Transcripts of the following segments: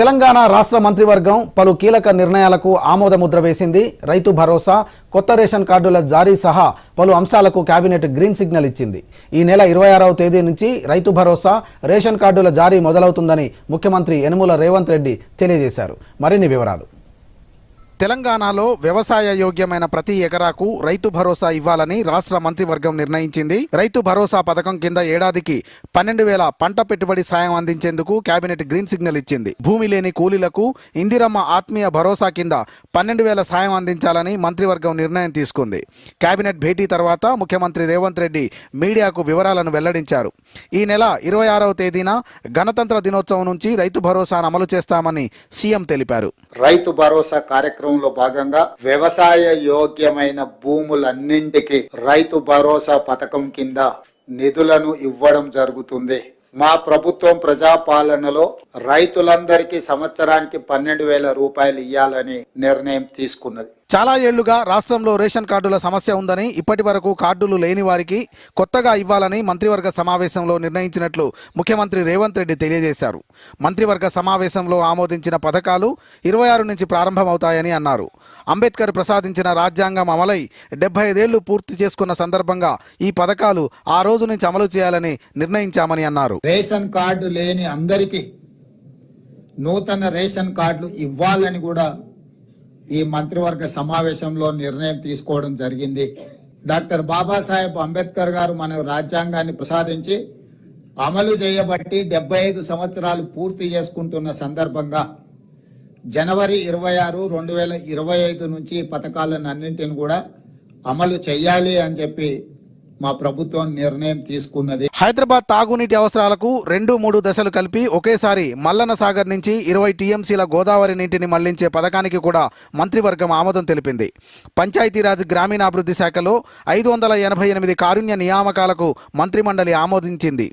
తెలంగాణ రాష్ట్ర మంత్రివర్గం పలు కీలక నిర్ణయాలకు ఆమోదముద్ర వేసింది. రైతు భరోసా కొత్త రేషన్ కార్డుల జారీ సహా పలు అంశాలకు కేబినెట్ గ్రీన్ సిగ్నల్ ఇచ్చింది. ఈ నెల ఇరవై ఆరవ తేదీ నుంచి రైతు భరోసా రేషన్ కార్డుల జారీ మొదలవుతుందని ముఖ్యమంత్రి యనుమల రేవంత్ రెడ్డి తెలియజేశారు. మరిన్ని వివరాలు. తెలంగాణలో వ్యవసాయ యోగ్యమైన ప్రతి ఎకరాకు రైతు భరోసా ఇవ్వాలని రాష్ట్ర మంత్రివర్గం నిర్ణయించింది. రైతు భరోసా పథకం కింద ఏడాదికి పన్నెండు వేల పంట పెట్టుబడి సాయం అందించేందుకు కేబినెట్ గ్రీన్ సిగ్నల్ ఇచ్చింది. భూమి లేని కూలీలకు ఇందిరమ్మ ఆత్మీయ భరోసా కింద పన్నెండు వేల సాయం అందించాలని మంత్రివర్గం నిర్ణయం తీసుకుంది. కేబినెట్ భేటీ తర్వాత ముఖ్యమంత్రి రేవంత్ రెడ్డి మీడియాకు వివరాలను వెల్లడించారు. ఈ నెల ఇరవై ఆరవ తేదీన గణతంత్ర దినోత్సవం నుంచి రైతు భరోసాను అమలు చేస్తామని సీఎం తెలిపారు. రైతు భరోసా కార్యక్రమం కార్యక్రమంలో భాగంగా వ్యవసాయ యోగ్యమైన భూములన్నింటికి రైతు భరోసా పథకం కింద నిధులను ఇవ్వడం జరుగుతుంది. మా ప్రభుత్వం ప్రజాపాలనలో రైతులందరికీ సంవత్సరానికి పన్నెండు వేల రూపాయలు ఇవ్వాలని నిర్ణయం తీసుకున్నది. చాలా ఏళ్ళుగా రాష్ట్రంలో రేషన్ కార్డుల సమస్య ఉందని ఇప్పటి వరకు కార్డులు లేని వారికి కొత్తగా ఇవ్వాలని మంత్రివర్గ సమావేశంలో నిర్ణయించినట్లు ముఖ్యమంత్రి రేవంత్ రెడ్డి తెలియజేశారు. మంత్రివర్గ సమావేశంలో ఆమోదించిన పథకాలు ఇరవై ఆరు నుంచి ప్రారంభమవుతాయని అన్నారు. అంబేద్కర్ ప్రసాదించిన రాజ్యాంగం అమలై డెబ్బై ఐదేళ్ళు పూర్తి చేసుకున్న సందర్భంగా ఈ పథకాలు ఆ రోజు నుంచి అమలు చేయాలని నిర్ణయించామని అన్నారు. రేషన్ కార్డు లేని అందరికీ నూతన రేషన్ కార్డులు ఇవ్వాలని కూడా ఈ మంత్రివర్గ సమావేశంలో నిర్ణయం తీసుకోవడం జరిగింది. డాక్టర్ బాబాసాహెబ్ అంబేద్కర్ గారు మన రాజ్యాంగాన్ని ప్రసాదించి అమలు చేయబట్టి డెబ్బై ఐదు సంవత్సరాలు పూర్తి చేసుకుంటున్న సందర్భంగా జనవరి ఇరవై ఆరు రెండు వేల ఇరవై ఐదు నుంచి పథకాలను అన్నింటిని కూడా అమలు చేయాలి అని చెప్పి మా ప్రభుత్వం నిర్ణయం తీసుకున్నది. హైదరాబాద్ తాగునీటి అవసరాలకు రెండు మూడు దశలు కలిపి ఒకేసారి మల్లన సాగర్ నుంచి ఇరవై టీఎంసీల గోదావరి నీటిని మళ్ళించే పథకానికి కూడా మంత్రివర్గం ఆమోదం తెలిపింది. పంచాయతీరాజ్ గ్రామీణాభివృద్ధి శాఖలో ఐదు వందల ఎనభై ఎనిమిది కారుణ్య నియామకాలకు మంత్రిమండలి ఆమోదించింది.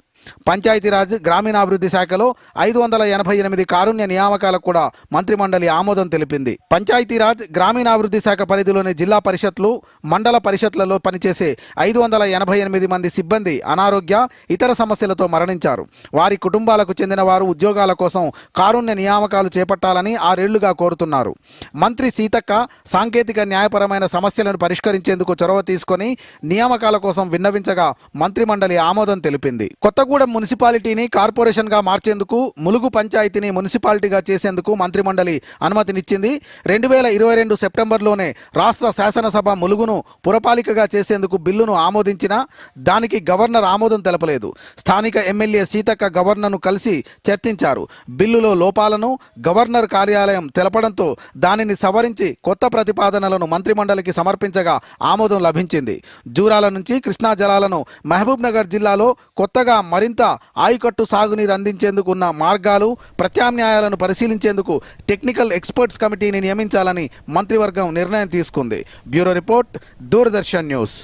పంచాయతీరాజ్ గ్రామీణాభివృద్ధి శాఖలో ఐదు వందల ఎనభై ఎనిమిది కారుణ్య నియామకాలకు కూడా మంత్రిమండలి ఆమోదం తెలిపింది. పంచాయతీరాజ్ గ్రామీణాభివృద్ధి శాఖ పరిధిలోని జిల్లా పరిషత్లు మండల పరిషత్లలో పనిచేసే ఐదు వందల ఎనభై ఎనిమిది మంది సిబ్బంది అనారోగ్య ఇతర సమస్యలతో మరణించారు. వారి కుటుంబాలకు చెందిన వారు ఉద్యోగాల కోసం కారుణ్య నియామకాలు చేపట్టాలని ఆరేళ్ళుగా కోరుతున్నారు. మంత్రి సీతక్క సాంకేతిక న్యాయపరమైన సమస్యలను పరిష్కరించేందుకు చొరవ తీసుకొని నియామకాల కోసం విన్నవించగా మంత్రిమండలి ఆమోదం తెలిపింది. కొత్తగూడెం మున్సిపాలిటీని కార్పొరేషన్గా మార్చేందుకు ములుగు పంచాయతీని మున్సిపాలిటీగా చేసేందుకు మంత్రిమండలి అనుమతినిచ్చింది. రెండు వేల ఇరవై రెండు సెప్టెంబర్లోనే రాష్ట్ర శాసనసభ ములుగును పురపాలికగా చేసేందుకు బిల్లును ఆమోదించిన దానికి గవర్నర్ ఆమోదం తెలపలేదు. స్థానిక ఎమ్మెల్యే సీతక్క గవర్నర్ను కలిసి చర్చించారు. బిల్లులో లోపాలను గవర్నర్ కార్యాలయం తెలపడంతో దానిని సవరించి కొత్త ప్రతిపాదనలను మంత్రిమండలికి సమర్పించగా ఆమోదం లభించింది. జూరాల నుంచి కృష్ణా జలాలను మహబూబ్ నగర్ జిల్లాలో కొత్తగా మరి మరింత ఆయకట్టు సాగునీరు అందించేందుకు ఉన్న మార్గాలు ప్రత్యామ్నాయాలను పరిశీలించేందుకు టెక్నికల్ ఎక్స్పర్ట్స్ కమిటీని నియమించాలని మంత్రివర్గం నిర్ణయం తీసుకుంది. Bureau report Doordarshan news.